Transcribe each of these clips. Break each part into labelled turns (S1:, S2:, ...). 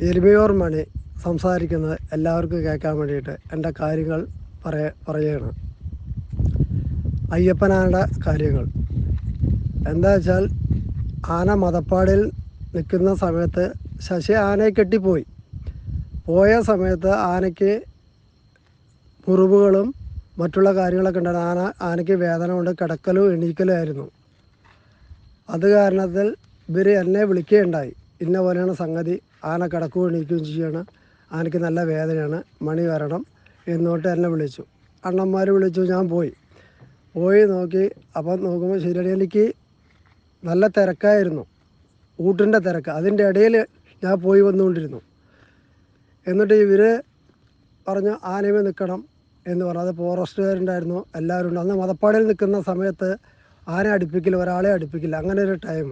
S1: എരുമയോർ മണി സംസാരിക്കുന്നത് എല്ലാവർക്കും കേൾക്കാൻ വേണ്ടിയിട്ട് എന്റെ കാര്യങ്ങൾ പറയ പറയുകയാണ്. അയ്യപ്പനാരുടെ കാര്യങ്ങൾ. എന്താ വെച്ചാൽ ആന മതപ്പാടിൽ നിൽക്കുന്ന സമയത്ത് ശശി ആനയെ കെട്ടിപ്പോയി. പോയ സമയത്ത് ആനയ്ക്ക് മുറിവുകളും മറ്റുള്ള കാര്യങ്ങളൊക്കെ ഉണ്ടായിരുന്നു. ആന ആനയ്ക്ക് വേദന കൊണ്ട് കിടക്കലും എണീക്കലും ആയിരുന്നു. അത് കാരണത്തിൽ ഇവർ എന്നെ വിളിക്കുകയുണ്ടായി. ഇന്ന പോലെയാണ് സംഗതി. ആന കിടക്കുകയും എണീക്കുകയും ചെയ്യുകയാണ് ആനയ്ക്ക് നല്ല വേദനയാണ്. മണി വരണം എന്നോട്ട് എന്നെ വിളിച്ചു. അണ്ണന്മാർ വിളിച്ചു ഞാൻ പോയി. പോയി നോക്കി അപ്പം നോക്കുമ്പോൾ ശരിയാണ് എനിക്ക് നല്ല തിരക്കായിരുന്നു. ഊട്ടിന്റെ തിരക്ക്. അതിന്റെ ഇടയിൽ ഞാൻ പോയി വന്നുകൊണ്ടിരുന്നു. എന്നിട്ട് ഇവർ പറഞ്ഞു ആനയമേ നിൽക്കണം എന്ന് പറഞ്ഞു. അത് ഫോറസ്റ്റുകാരുണ്ടായിരുന്നു എല്ലാവരും ഉണ്ട് അന്ന് മതപ്പാടിൽ നിൽക്കുന്ന സമയത്ത് ആന അടുപ്പിക്കില്ല ഒരാളെ അടുപ്പിക്കില്ല. അങ്ങനെ ഒരു ടൈം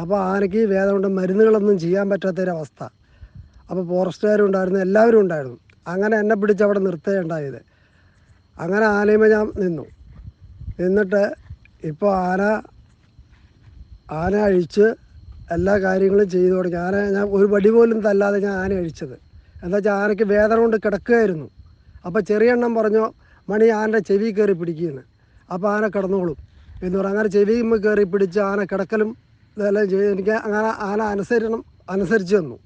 S1: അപ്പോൾ ആനയ്ക്ക് വേദന കൊണ്ട് മരുന്നുകളൊന്നും ചെയ്യാൻ പറ്റാത്തൊരവസ്ഥ. അപ്പോൾ ഫോറസ്റ്റുകാരും ഉണ്ടായിരുന്നു എല്ലാവരും ഉണ്ടായിരുന്നു. അങ്ങനെ എന്നെ പിടിച്ച് അവിടെ നിർത്തുകയുണ്ടായത് അങ്ങനെ ആനയുമ്പോൾ ഞാൻ നിന്നു. നിന്നിട്ട് ഇപ്പോൾ ആന ആന അഴിച്ച് എല്ലാ കാര്യങ്ങളും ചെയ്തു തുടങ്ങി. ആന ഞാൻ ഒരു വടി പോലും തല്ലാതെ ഞാൻ ആന അഴിച്ചത്. എന്താ വെച്ചാൽ ആനയ്ക്ക് വേദന കൊണ്ട് കിടക്കുകയായിരുന്നു. അപ്പോൾ ചെറിയ എണ്ണം പറഞ്ഞു മണി ആനയുടെ ചെവി കയറി പിടിക്കുന്നു അപ്പോൾ ആന കിടന്നോളും എന്ന് പറഞ്ഞാൽ അങ്ങനെ ചെവിയുമ്പോൾ കയറി പിടിച്ച് ആന കിടക്കലും ഇതെല്ലാം ചെയ്ത് എനിക്ക് അങ്ങനെ ആന അനുസരണം അനുസരിച്ച് തന്നു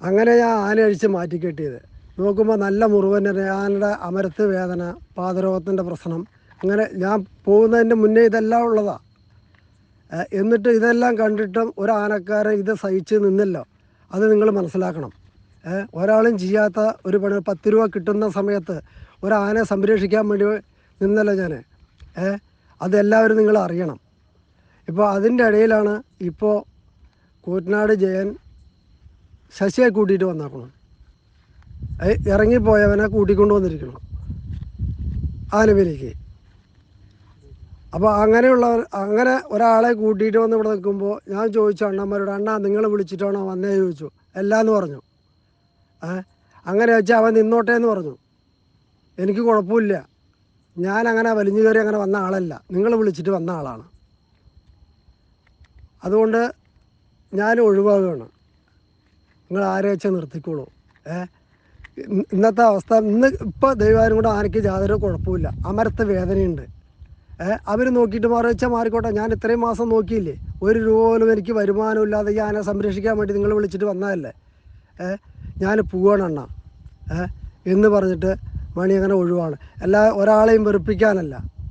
S1: അങ്ങനെ ഞാൻ ആന അഴിച്ച് മാറ്റി കെട്ടിയത്. നോക്കുമ്പോൾ നല്ല മുറിവൻ ആനയുടെ അമരത്ത് വേദന പാതരോഗത്തിന്റെ പ്രശ്നം. അങ്ങനെ ഞാൻ പോകുന്നതിന്റെ മുന്നേ ഇതെല്ലാം ഉള്ളതാണ് എന്നിട്ട് ഇതെല്ലാം കണ്ടിട്ടും ഒരു ആനക്കാരൻ ഇത് സഹിച്ച് നിന്നല്ലോ. അത് നിങ്ങൾ മനസ്സിലാക്കണം. ഒരാളും ചെയ്യാത്ത ഒരു പണി പത്ത് രൂപ കിട്ടുന്ന സമയത്ത് ഒരു ആനയെ സംരക്ഷിക്കാൻ വേണ്ടി നിന്നല്ലോ ഞാൻ അതെല്ലാവരും നിങ്ങൾ അറിയണം. ഇപ്പോൾ അതിന്റെ ഇടയിലാണ് ഇപ്പോൾ കൂറ്റനാട് ജയൻ ശശിയെ കൂട്ടിയിട്ട് വന്നേക്കണം ഇറങ്ങിപ്പോയവനെ കൂട്ടിക്കൊണ്ട് വന്നിരിക്കണം. ആലുവിലേക്ക് അപ്പോൾ അങ്ങനെയുള്ളവർ അങ്ങനെ ഒരാളെ കൂട്ടിയിട്ട് വന്ന് ഇവിടെ നിൽക്കുമ്പോൾ ഞാൻ ചോദിച്ചു അണ്ണന്മാരോട് അണ്ണാ നിങ്ങൾ വിളിച്ചിട്ടാണോ വന്നേ? ചോദിച്ചു. എല്ലാന്ന് പറഞ്ഞു. ഏ അങ്ങനെ വെച്ചാൽ അവൻ നിന്നോട്ടെ എന്ന് പറഞ്ഞു. എനിക്ക് കുഴപ്പമില്ല. ഞാൻ അങ്ങനെ വലിഞ്ഞു കയറി അങ്ങനെ വന്ന ആളല്ല. നിങ്ങൾ വിളിച്ചിട്ട് വന്ന ആളാണ്. അതുകൊണ്ട് ഞാൻ ഒഴിവാകുകയാണ്. നിങ്ങൾ ആരെ വെച്ചാൽ നിർത്തിക്കോളൂ. ഏ? ഇന്നത്തെ അവസ്ഥ ഇന്ന് ഇപ്പോൾ ദൈവാരും കൂടെ ആനയ്ക്ക് യാതൊരു കുഴപ്പമില്ല അമരത്തെ വേദനയുണ്ട്. അവർ നോക്കിയിട്ട് മാറി വെച്ചാൽ മാറിക്കോട്ടെ. ഞാൻ ഇത്രയും മാസം നോക്കിയില്ലേ? ഒരു രൂപ പോലും എനിക്ക് വരുമാനമില്ലാതെ ഈ ആനെ സംരക്ഷിക്കാൻ വേണ്ടി നിങ്ങൾ വിളിച്ചിട്ട് വന്നതല്ലേ? ഞാൻ പോവാണ് അണ്ണ. ഏഹ് എന്ന് പറഞ്ഞിട്ട് മണി അങ്ങനെ ഒഴിവാണ്. എല്ലാ ഒരാളെയും വെറുപ്പിക്കാനല്ല.